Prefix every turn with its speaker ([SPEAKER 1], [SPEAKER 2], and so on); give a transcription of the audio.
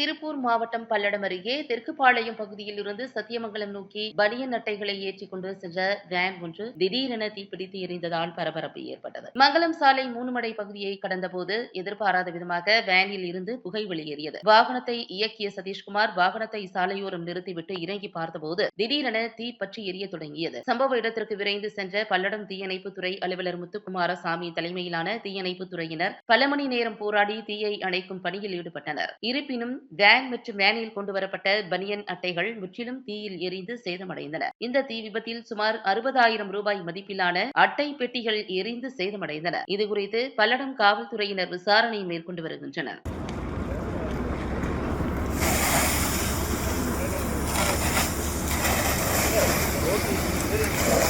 [SPEAKER 1] திருப்பூர் மாவட்டம் பல்லடம் அருகே தெற்குப்பாளையம் பகுதியில் இருந்து சத்தியமங்கலம் நோக்கி பனியன் அட்டைகளை ஏற்றிக் கொண்டு சென்ற வேன் ஒன்று திடீரென தீப்பிடித்து எரிந்ததால் பரபரப்பு ஏற்பட்டது. மங்கலம் சாலை மூணுமடை பகுதியை கடந்தபோது எதிர்பாராத விதமாக வேனில் இருந்து புகை வெளியேறியது. வாகனத்தை இயக்கிய சதீஷ்குமார் வாகனத்தை சாலையோரம் நிறுத்திவிட்டு இறங்கி பார்த்தபோது திடீரென தீ பற்றி எரிய தொடங்கியது. சம்பவ இடத்திற்கு விரைந்து சென்ற பல்லடம் தீயணைப்புத்துறை அலுவலர் முத்துக்குமாரசாமி தலைமையிலான தீயணைப்பு துறையினர் பல மணி நேரம் போராடி தீயை அணைக்கும் பணியில் ஈடுபட்டனர். இருப்பினும் டேங் மற்றும் மேனியில் கொண்டு வரப்பட்ட பனியன் அட்டைகள் முற்றிலும் தீயில் எரிந்து சேதமடைந்தன இந்த தீ விபத்தில் சுமார் அறுபதாயிரம் ரூபாய் மதிப்பிலான அட்டை பெட்டிகள் எரிந்து சேதமடைந்தன இதுகுறித்து பல்லடம் காவல்துறையினர் விசாரணை மேற்கொண்டு வருகின்றனர் Thank you.